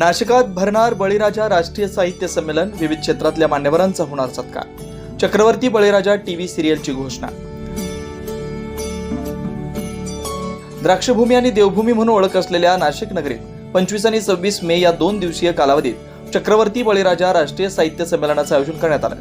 नाशिकात भरणार बळीराजा राष्ट्रीय साहित्य संमेलन विविध क्षेत्रातल्या मान्यवरांचा होणार सत्कार. चक्रवर्ती बळीराजा टीव्ही सिरियलची घोषणा. द्राक्षभूमी आणि देवभूमी म्हणून ओळख असलेल्या नाशिक नगरीत पंचवीस आणि सव्वीस मे या दोन दिवसीय कालावधीत चक्रवर्ती बळीराजा राष्ट्रीय साहित्य संमेलनाचं आयोजन करण्यात आलं.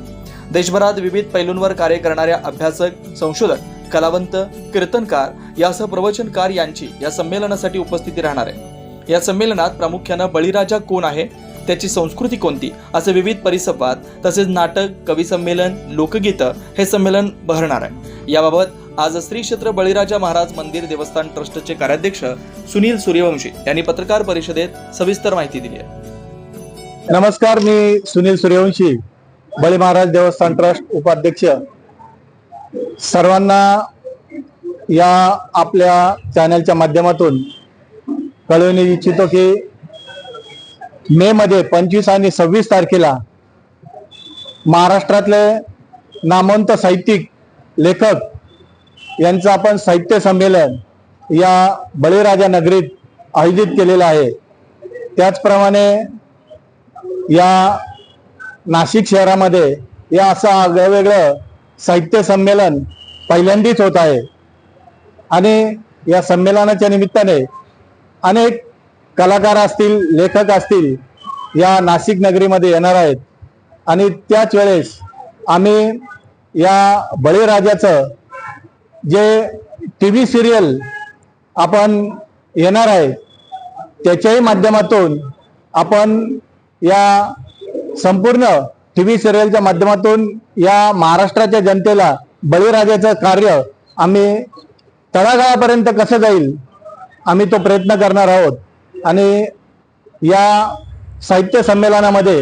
देशभरात विविध पैलूंवर कार्य करणाऱ्या अभ्यासक संशोधक कलावंत कीर्तनकार यासह प्रवचनकार यांची या संमेलनासाठी उपस्थिती राहणार आहे. या संमेलनात प्रामुख्यानं बळीराजा कोण आहे त्याची संस्कृती कोणती असे विविध परिसंवाद तसेच नाटक कविसंमेलन लोकगीतं हे संमेलन बहरणार आहे. याबाबत आज श्री क्षेत्र बळीराजा महाराज मंदिर देवस्थान ट्रस्टचे कार्याध्यक्ष सुनील सूर्यवंशी यांनी पत्रकार परिषदेत सविस्तर माहिती दिली आहे. नमस्कार मी सुनील सूर्यवंशी बळी महाराज देवस्थान ट्रस्ट उपाध्यक्ष. सर्वांना या आपल्या चॅनलच्या माध्यमातून कळवणे इच्छितो की मे मध्ये पंचवीस आणि सव्वीस तारखेला महाराष्ट्रातले नामवंत साहित्यिक लेखक यांचं आपण साहित्य संमेलन या बळीराजा नगरीत आयोजित केलेलं आहे. त्याचप्रमाणे या नाशिक शहरामध्ये या असं वेगवेगळं साहित्य संमेलन पहिल्यांदाच होत आहे. आणि या संमेलनाच्या निमित्ताने अनेक कलाकार असतील लेखक असतील या नाशिक नगरीमध्ये येणार आहेत. आणि त्याच वेळेस आम्ही या बळीराजाचं जे टी व्ही सिरियल आपण येणार आहे त्याच्याही माध्यमातून आपण या संपूर्ण टी व्ही सिरियलच्या माध्यमातून या महाराष्ट्राच्या जनतेला बळीराजाचं कार्य आम्ही तळागाळापर्यंत कसं जाईल आम्ही तो प्रयत्न करणार आहोत. आणि या साहित्य संमेलनामध्ये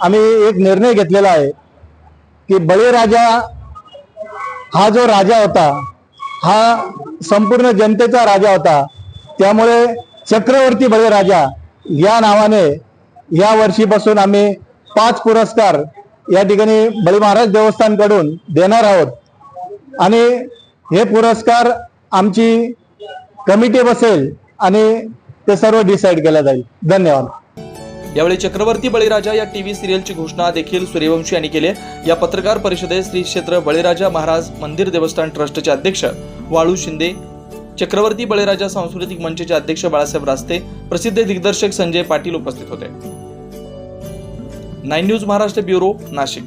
आम्ही एक निर्णय घेतलेला आहे की बळीराजा हा जो राजा होता हा संपूर्ण जनतेचा राजा होता. त्यामुळे चक्रवर्ती बळीराजा या नावाने या वर्षीपासून आम्ही पाच पुरस्कार या ठिकाणी बळी महाराज देवस्थानकडून देणार आहोत. आणि हे पुरस्कार आमची कमिटी बसेल आणि ते सर्व डिसाईड केलं जाईल. धन्यवाद. यावेळी चक्रवर्ती बळीराजा या टीव्ही सिरियलची घोषणा देखील सूर्यवंशी यांनी केली. या पत्रकार परिषदेत श्री क्षेत्र बळीराजा महाराज मंदिर देवस्थान ट्रस्टचे अध्यक्ष वाळू शिंदे चक्रवर्ती बळीराजा सांस्कृतिक मंचचे अध्यक्ष बाळासाहेब रास्ते प्रसिद्ध दिग्दर्शक संजय पाटील उपस्थित होते. Nine news Maharashtra bureau Nashik.